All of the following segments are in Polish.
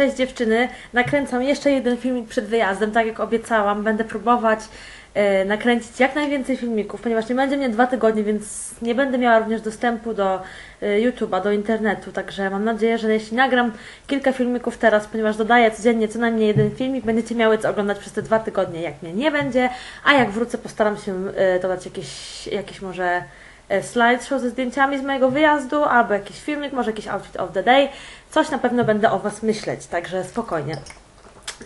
Cześć dziewczyny, nakręcam jeszcze jeden filmik przed wyjazdem, tak jak obiecałam. Będę próbować e, nakręcić jak najwięcej filmików, ponieważ nie będzie mnie dwa tygodnie, więc nie będę miała również dostępu do e, YouTube'a, do internetu. Także mam nadzieję, że jeśli nagram kilka filmików teraz, ponieważ dodaję codziennie co najmniej jeden filmik, będziecie miały co oglądać przez te dwa tygodnie, jak mnie nie będzie. A jak wrócę, postaram się e, dodać jakieś, jakieś może slideshow ze zdjęciami z mojego wyjazdu, albo jakiś filmik, może jakiś outfit of the day. Coś na pewno będę o Was myśleć, także spokojnie.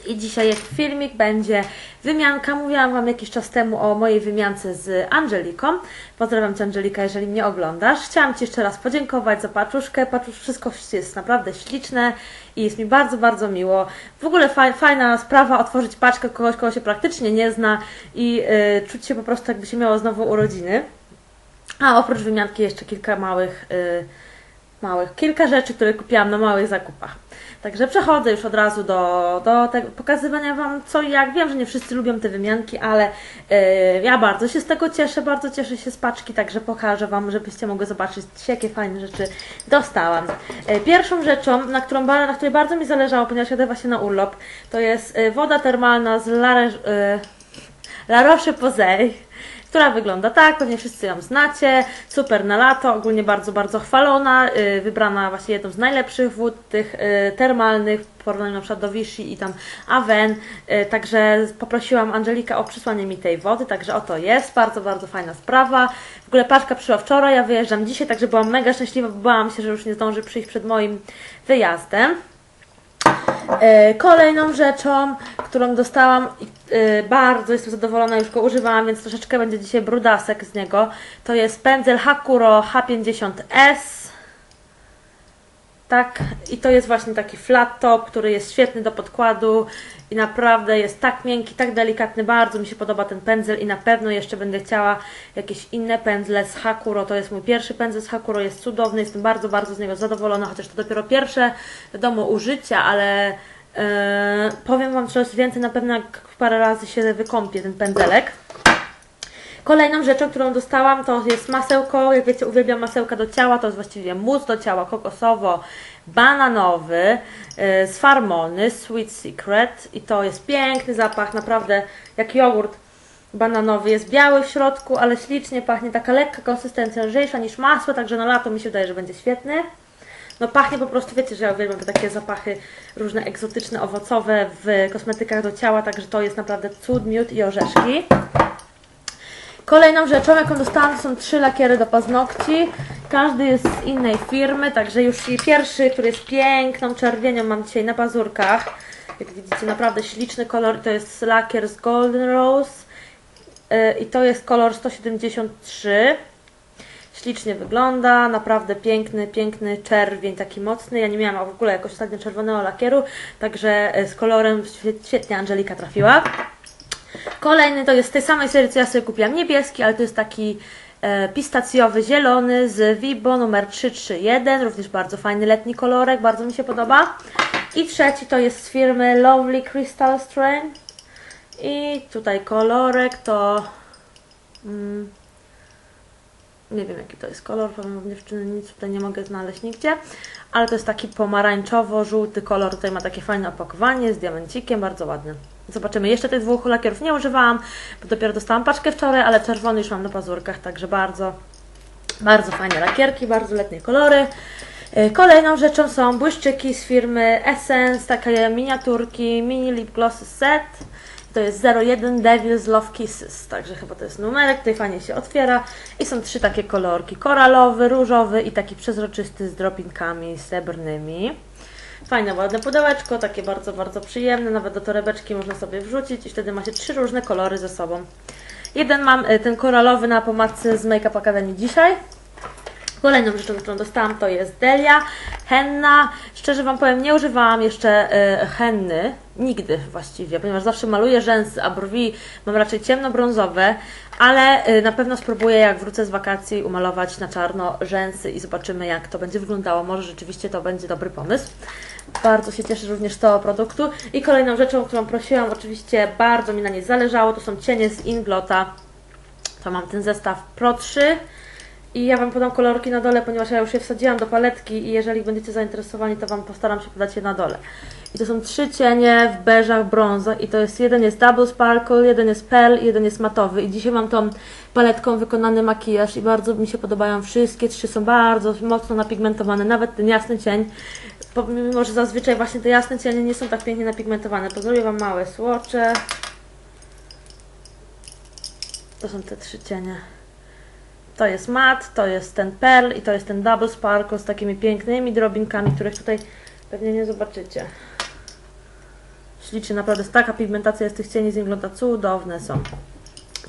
I dzisiaj jak filmik będzie wymianka. Mówiłam Wam jakiś czas temu o mojej wymiance z Angeliką. Pozdrawiam Cię Angelika, jeżeli mnie oglądasz. Chciałam Ci jeszcze raz podziękować za paczuszkę. Paczusz, wszystko jest naprawdę śliczne i jest mi bardzo, bardzo miło. W ogóle faj, fajna sprawa otworzyć paczkę kogoś, kogo się praktycznie nie zna i yy, czuć się po prostu jakby się miało znowu urodziny. A oprócz wymianki jeszcze kilka małych, yy, małych, kilka rzeczy, które kupiłam na małych zakupach. Także przechodzę już od razu do, do tego, pokazywania Wam co i jak. Wiem, że nie wszyscy lubią te wymianki, ale yy, ja bardzo się z tego cieszę, bardzo cieszę się z paczki, także pokażę Wam, żebyście mogły zobaczyć, jakie fajne rzeczy dostałam. Yy, pierwszą rzeczą, na, którą, na której bardzo mi zależało, ponieważ jadę właśnie na urlop, to jest yy, woda termalna z La, yy, La Roche-Posay która wygląda tak, pewnie wszyscy ją znacie, super na lato, ogólnie bardzo, bardzo chwalona, yy, wybrana właśnie jedną z najlepszych wód tych yy, termalnych, w porównaniu na przykład do Vichy i tam Aven, yy, także poprosiłam Angelikę o przysłanie mi tej wody, także oto jest, bardzo, bardzo fajna sprawa. W ogóle paczka przyszła wczoraj, ja wyjeżdżam dzisiaj, także byłam mega szczęśliwa, bo bałam się, że już nie zdąży przyjść przed moim wyjazdem. Kolejną rzeczą, którą dostałam bardzo jestem zadowolona, już go używałam, więc troszeczkę będzie dzisiaj brudasek z niego. To jest pędzel Hakuro H50S. Tak, i to jest właśnie taki flat top, który jest świetny do podkładu i naprawdę jest tak miękki, tak delikatny, bardzo mi się podoba ten pędzel i na pewno jeszcze będę chciała jakieś inne pędzle z Hakuro, to jest mój pierwszy pędzel z Hakuro, jest cudowny, jestem bardzo, bardzo z niego zadowolona, chociaż to dopiero pierwsze, wiadomo, użycia, ale yy, powiem Wam coś więcej, na pewno jak parę razy się wykąpię ten pędzelek. Kolejną rzeczą, którą dostałam, to jest masełko. Jak wiecie, uwielbiam masełka do ciała. To jest właściwie mus do ciała kokosowo-bananowy yy, z Farmony, Sweet Secret. I to jest piękny zapach, naprawdę jak jogurt bananowy. Jest biały w środku, ale ślicznie pachnie. Taka lekka konsystencja, lżejsza niż masło, także na lato mi się wydaje, że będzie świetny. No pachnie po prostu, wiecie, że ja uwielbiam takie zapachy różne egzotyczne, owocowe w kosmetykach do ciała, także to jest naprawdę cud, miód i orzeszki. Kolejną rzeczą, jaką dostałam, są trzy lakiery do paznokci. Każdy jest z innej firmy, także już pierwszy, który jest piękną czerwienią mam dzisiaj na pazurkach. Jak widzicie, naprawdę śliczny kolor. To jest lakier z Golden Rose yy, i to jest kolor 173. Ślicznie wygląda, naprawdę piękny, piękny czerwień, taki mocny. Ja nie miałam w ogóle jakoś ostatnio czerwonego lakieru, także z kolorem świetnie Angelika trafiła. Kolejny to jest z tej samej serii, co ja sobie kupiłam niebieski, ale to jest taki e, pistacjowy, zielony z Vibo numer 331, również bardzo fajny letni kolorek, bardzo mi się podoba. I trzeci to jest z firmy Lovely Crystal Strain. I tutaj kolorek to... Mm, nie wiem jaki to jest kolor, powiem dziewczyny, nic tutaj nie mogę znaleźć nigdzie, ale to jest taki pomarańczowo-żółty kolor, tutaj ma takie fajne opakowanie z diamencikiem, bardzo ładny. Zobaczymy, jeszcze tych dwóch lakierów nie używałam, bo dopiero dostałam paczkę wczoraj, ale czerwony już mam na pazurkach, także bardzo, bardzo fajne lakierki, bardzo letnie kolory. Y, kolejną rzeczą są błyszczyki z firmy Essence, takie miniaturki, mini lip gloss set. To jest 01 Devil's Love Kisses, także chyba to jest numerek, tutaj fajnie się otwiera. I są trzy takie kolorki, koralowy, różowy i taki przezroczysty z drobinkami srebrnymi. Fajne, ładne pudełeczko, takie bardzo, bardzo przyjemne, nawet do torebeczki można sobie wrzucić i wtedy macie trzy różne kolory ze sobą. Jeden mam y, ten koralowy na pomadce z Make Up Academy dzisiaj, Kolejną rzeczą, którą dostałam to jest Delia, henna. Szczerze Wam powiem, nie używałam jeszcze y, henny, nigdy właściwie, ponieważ zawsze maluję rzęsy, a brwi mam raczej ciemnobrązowe, ale y, na pewno spróbuję jak wrócę z wakacji umalować na czarno rzęsy i zobaczymy jak to będzie wyglądało. Może rzeczywiście to będzie dobry pomysł. Bardzo się cieszę również z tego produktu. I kolejną rzeczą, o którą prosiłam, oczywiście bardzo mi na niej zależało, to są cienie z Inglota. To mam ten zestaw Pro 3 I ja Wam podam kolorki na dole, ponieważ ja już je wsadziłam do paletki i jeżeli będziecie zainteresowani, to Wam postaram się podać je na dole. I to są trzy cienie w beżach, brązach i to jest, jeden jest Double Sparkle, jeden jest Pearl, jeden jest matowy. I dzisiaj mam tą paletką wykonany makijaż i bardzo mi się podobają wszystkie trzy, są bardzo mocno napigmentowane, nawet ten jasny cień, pomimo że zazwyczaj właśnie te jasne cienie nie są tak pięknie napigmentowane. Pozwolę Wam małe słocze. To są te trzy cienie. To jest mat, to jest ten pearl i to jest ten double sparkle z takimi pięknymi drobinkami, których tutaj pewnie nie zobaczycie. Ślicznie, naprawdę taka pigmentacja jest tych cieni z wygląda cudowne są.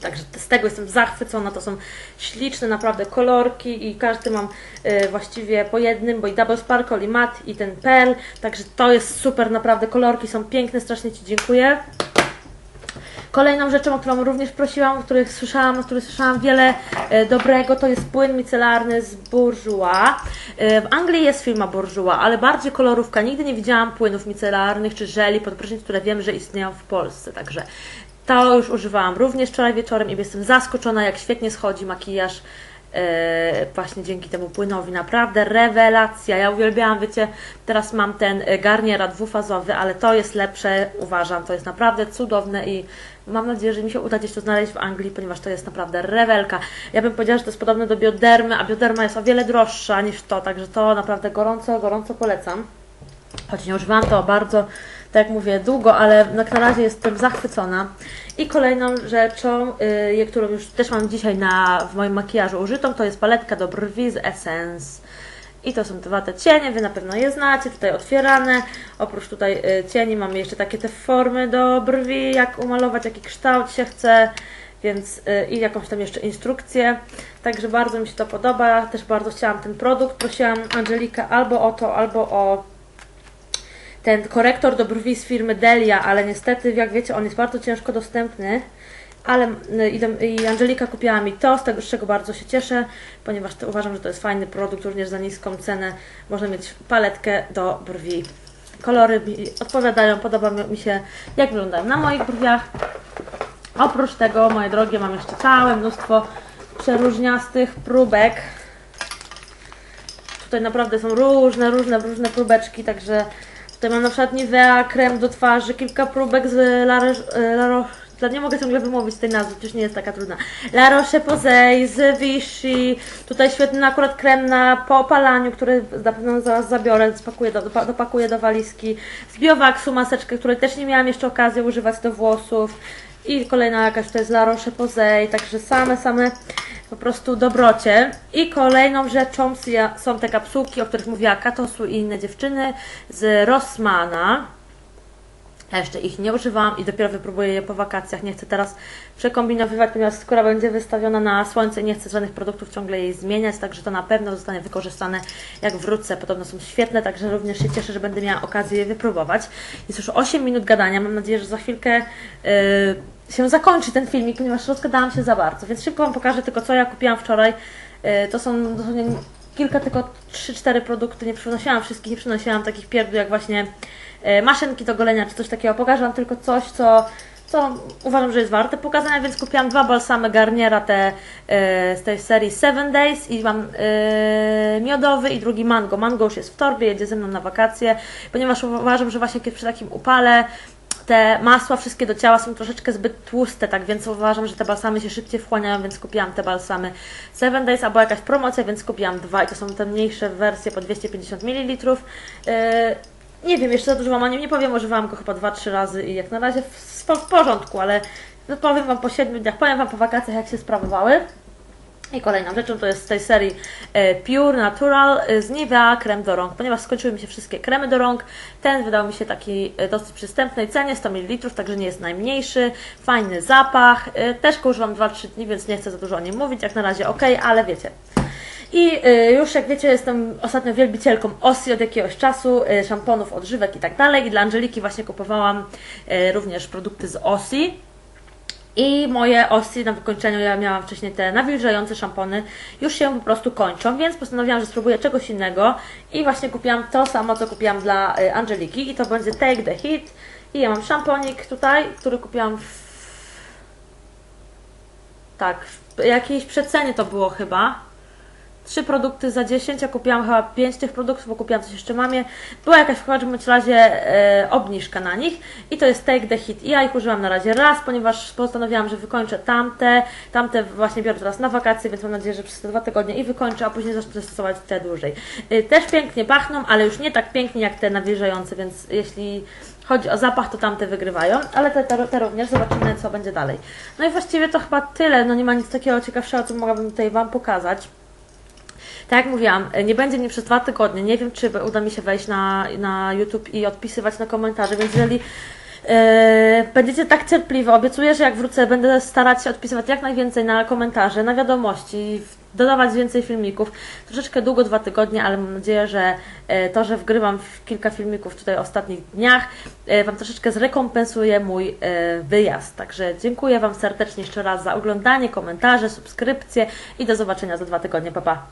Także z tego jestem zachwycona, to są śliczne naprawdę kolorki i każdy mam y, właściwie po jednym, bo i Double Sparkle i Matte i ten Pearl, także to jest super, naprawdę kolorki są piękne, strasznie Ci dziękuję. Kolejną rzeczą, o którą również prosiłam, o których słyszałam, o których słyszałam wiele e, dobrego, to jest płyn micelarny z Bourjois. E, w Anglii jest firma Bourjois, ale bardziej kolorówka. Nigdy nie widziałam płynów micelarnych czy żeli pod prysznic, które wiem, że istnieją w Polsce. Także to już używałam również wczoraj wieczorem i jestem zaskoczona, jak świetnie schodzi makijaż właśnie dzięki temu płynowi. Naprawdę rewelacja. Ja uwielbiałam, wiecie, teraz mam ten garniera dwufazowy, ale to jest lepsze, uważam. To jest naprawdę cudowne i mam nadzieję, że mi się uda gdzieś to znaleźć w Anglii, ponieważ to jest naprawdę rewelka. Ja bym powiedziała, że to jest podobne do biodermy, a bioderma jest o wiele droższa niż to, także to naprawdę gorąco, gorąco polecam. Choć nie używałam to bardzo tak jak mówię, długo, ale na razie jestem zachwycona. I kolejną rzeczą, yy, którą już też mam dzisiaj na, w moim makijażu użytą, to jest paletka do brwi z Essence. I to są dwa te cienie, Wy na pewno je znacie, tutaj otwierane. Oprócz tutaj y, cieni mamy jeszcze takie te formy do brwi, jak umalować, jaki kształt się chce, więc y, i jakąś tam jeszcze instrukcję. Także bardzo mi się to podoba, też bardzo chciałam ten produkt. Prosiłam Angelikę albo o to, albo o ten korektor do brwi z firmy Delia, ale niestety, jak wiecie, on jest bardzo ciężko dostępny. Ale y, i Angelika kupiła mi to, z tego z czego bardzo się cieszę, ponieważ uważam, że to jest fajny produkt, również za niską cenę. Można mieć paletkę do brwi. Kolory mi odpowiadają, podoba mi się, jak wyglądają na moich brwiach. Oprócz tego, moje drogie, mam jeszcze całe mnóstwo przeróżniastych próbek. Tutaj naprawdę są różne, różne, różne próbeczki, także Mam na przykład Nivea, krem do twarzy, kilka próbek z La, La nie mogę ciągle wymówić tej nazwy, przecież nie jest taka trudna. La Roche-Posay z Vichy. Tutaj świetny akurat krem na po opalaniu, który na pewno zaraz zabiorę, spakuję do, dopakuję do walizki. Z Biowaxu maseczkę, której też nie miałam jeszcze okazji używać do włosów. I kolejna jakaś to jest La Roche-Posay, także same, same po prostu dobrocie. I kolejną rzeczą są te kapsułki, o których mówiła Katosu i inne dziewczyny z Rossmana. Ja jeszcze ich nie używałam i dopiero wypróbuję je po wakacjach. Nie chcę teraz przekombinowywać, ponieważ skóra będzie wystawiona na słońce i nie chcę żadnych produktów ciągle jej zmieniać, także to na pewno zostanie wykorzystane jak wrócę. Podobno są świetne, także również się cieszę, że będę miała okazję je wypróbować. Jest już 8 minut gadania, mam nadzieję, że za chwilkę yy, się zakończy ten filmik, ponieważ rozgadałam się za bardzo, więc szybko Wam pokażę tylko co ja kupiłam wczoraj. Yy, to są dosłownie kilka, tylko 3-4 produkty, nie przynosiłam wszystkich, nie przynosiłam takich pierdół jak właśnie maszynki do golenia czy coś takiego. Pokażę Wam tylko coś, co, co uważam, że jest warte pokazania, więc kupiłam dwa balsamy Garniera te, e, z tej serii 7 Days i mam e, miodowy i drugi mango. Mango już jest w torbie, jedzie ze mną na wakacje, ponieważ uważam, że właśnie przy takim upale te masła wszystkie do ciała są troszeczkę zbyt tłuste, tak więc uważam, że te balsamy się szybciej wchłaniają, więc kupiłam te balsamy 7 Days, albo jakaś promocja, więc kupiłam dwa i to są te mniejsze wersje po 250 ml. Nie wiem, jeszcze za dużo mam o nim nie powiem, używałam go chyba 2-3 razy i jak na razie w, w porządku, ale no powiem Wam po 7 dniach, powiem Wam po wakacjach jak się sprawowały. I kolejną rzeczą to jest z tej serii e, Pure Natural e, z Nivea krem do rąk, ponieważ skończyły mi się wszystkie kremy do rąk. Ten wydał mi się taki e, dosyć przystępnej cenie, 100 ml, także nie jest najmniejszy. Fajny zapach, też go używam 2-3 dni, więc nie chcę za dużo o nim mówić. Jak na razie ok, ale wiecie, i y, już jak wiecie, jestem ostatnio wielbicielką Ossi od jakiegoś czasu, y, szamponów, odżywek i tak dalej. I dla Angeliki właśnie kupowałam y, również produkty z Ossi. I moje Ossi na wykończeniu, ja miałam wcześniej te nawilżające szampony, już się po prostu kończą, więc postanowiłam, że spróbuję czegoś innego i właśnie kupiłam to samo, co kupiłam dla Angeliki i to będzie Take the Heat. I ja mam szamponik tutaj, który kupiłam w... tak, w jakiejś przecenie to było chyba trzy produkty za 10, ja kupiłam chyba 5 tych produktów, bo kupiłam coś jeszcze mamie. Była jakaś w każdym razie e, obniżka na nich i to jest Take the Hit. I ja ich użyłam na razie raz, ponieważ postanowiłam, że wykończę tamte, tamte właśnie biorę teraz na wakacje, więc mam nadzieję, że przez te dwa tygodnie i wykończę, a później zacznę stosować te dłużej. E, też pięknie pachną, ale już nie tak pięknie jak te nawilżające, więc jeśli chodzi o zapach, to tamte wygrywają, ale te, te, te również, zobaczymy co będzie dalej. No i właściwie to chyba tyle, no nie ma nic takiego ciekawszego, co mogłabym tutaj Wam pokazać. Tak jak mówiłam, nie będzie mnie przez dwa tygodnie. Nie wiem, czy uda mi się wejść na, na YouTube i odpisywać na komentarze, więc jeżeli e, będziecie tak cierpliwi, obiecuję, że jak wrócę, będę starać się odpisywać jak najwięcej na komentarze, na wiadomości, dodawać więcej filmików. Troszeczkę długo, dwa tygodnie, ale mam nadzieję, że e, to, że wgrywam kilka filmików tutaj w ostatnich dniach, e, Wam troszeczkę zrekompensuje mój wyjazd. Także dziękuję Wam serdecznie jeszcze raz za oglądanie, komentarze, subskrypcje i do zobaczenia za dwa tygodnie. Pa, pa.